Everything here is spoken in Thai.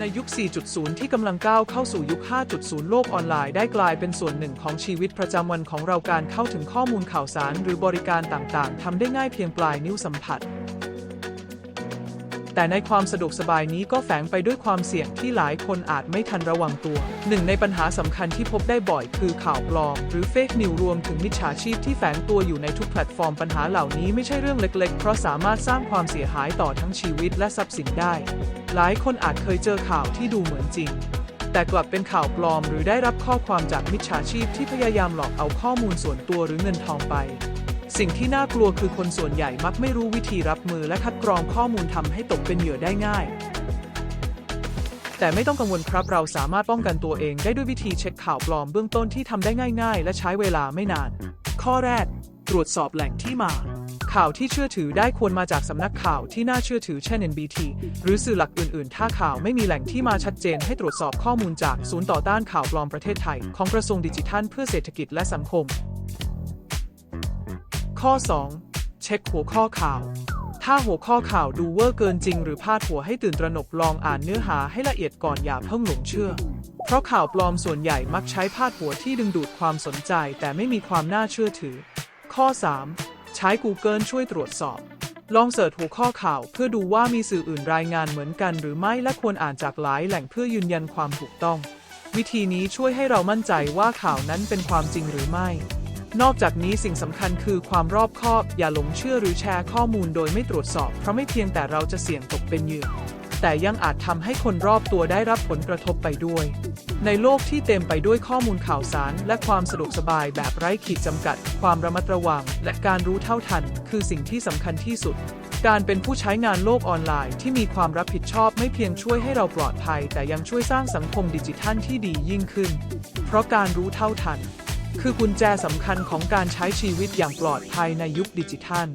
ในยุค 4.0 ที่กำลังก้าวเข้าสู่ยุค 5.0 โลกออนไลน์ได้กลายเป็นส่วนหนึ่งของชีวิตประจำวันของเราการเข้าถึงข้อมูลข่าวสารหรือบริการต่างๆทำได้ง่ายเพียงปลายนิ้วสัมผัส แต่ในความสะดวกสบายนี้ก็แฝงไปด้วยความเสี่ยงที่หลายคนอาจไม่ทันระวังตัว หนึ่งในปัญหาสำคัญที่พบได้บ่อยคือข่าวปลอม หรือเฟกนิวรวมถึงมิจฉาชีพที่แฝงตัวอยู่ในทุกแพลตฟอร์มปัญหาเหล่านี้ไม่ใช่เรื่องเล็ก ๆ เพราะสามารถสร้างความเสียหายต่อทั้งชีวิตและทรัพย์สินได้ หลายคนอาจเคยเจอข่าวที่ดูเหมือนจริง แต่กลับเป็นข่าวปลอมหรือได้รับข้อความจากมิจฉาชีพที่พยายามหลอกเอาข้อมูลส่วนตัวหรือเงินทองไป สิ่งที่น่ากลัวคือคนส่วนใหญ่มักไม่รู้วิธีรับมือและคัดกรองข้อมูลทำให้ตกเป็นเหยื่อได้ง่าย แต่ไม่ต้องกังวลครับเราสามารถป้องกันตัวเองได้ด้วยวิธีเช็คข่าวปลอมเบื้องต้นที่ทำได้ง่าย ๆ และใช้เวลาไม่นาน ข้อแรก ตรวจสอบแหล่งที่มา ข่าวที่เชื่อถือได้ควรมาจากสำนักข่าวที่น่าเชื่อถือเช่น NBT หรือสื่อหลักอื่น ๆ ถ้าข่าวไม่มีแหล่งที่มาชัดเจนให้ตรวจสอบข้อมูลจากศูนย์ต่อต้านข่าวปลอมประเทศไทย ของกระทรวงดิจิทัลเพื่อเศรษฐกิจและสังคม ข้อ 2 เช็คหัวข้อข่าวถ้าหัวข้อข่าวดูเวอร์เกินจริง หรือพาดหัวให้ตื่นตระหนกลองอ่านเนื้อหาให้ละเอียดก่อนอย่าเพิ่งหลงเชื่อ เพราะข่าวปลอมส่วนใหญ่มักใช้พาดหัวที่ดึงดูดความสนใจ แต่ไม่มีความน่าเชื่อถือ ข้อ 3 ใช้ Google ช่วยตรวจสอบ ลองเสิร์ชหัวข้อข่าว เพื่อดูว่ามีสื่ออื่นรายงานเหมือนกันหรือไม่และควรอ่านจากหลายแหล่งเพื่อยืนยันความถูกต้อง วิธีนี้ช่วยให้เรามั่นใจว่าข่าวนั้นเป็นความจริงหรือไม่ นอกจากนี้สิ่งสำคัญคือความรอบคอบ อย่าหลงเชื่อหรือแชร์ข้อมูลโดยไม่ตรวจสอบ เพราะไม่เพียงแต่เราจะเสี่ยงตกเป็นเหยื่อ แต่ยังอาจทำให้คนรอบตัวได้รับผลกระทบไปด้วย ในโลกที่เต็มไปด้วยข้อมูลข่าวสาร และความสะดวกสบายแบบไร้ขีดจำกัด ความระมัดระวัง และการรู้เท่าทัน คือสิ่งที่สำคัญที่สุด การเป็นผู้ใช้งานโลกออนไลน์ที่มีความรับผิดชอบไม่เพียงช่วยให้เราปลอดภัย แต่ยังช่วยสร้างสังคมดิจิทัลที่ดียิ่งขึ้น เพราะการรู้เท่าทัน คือกุญแจสำคัญของการใช้ชีวิตอย่างปลอดภัยในยุคดิจิทัล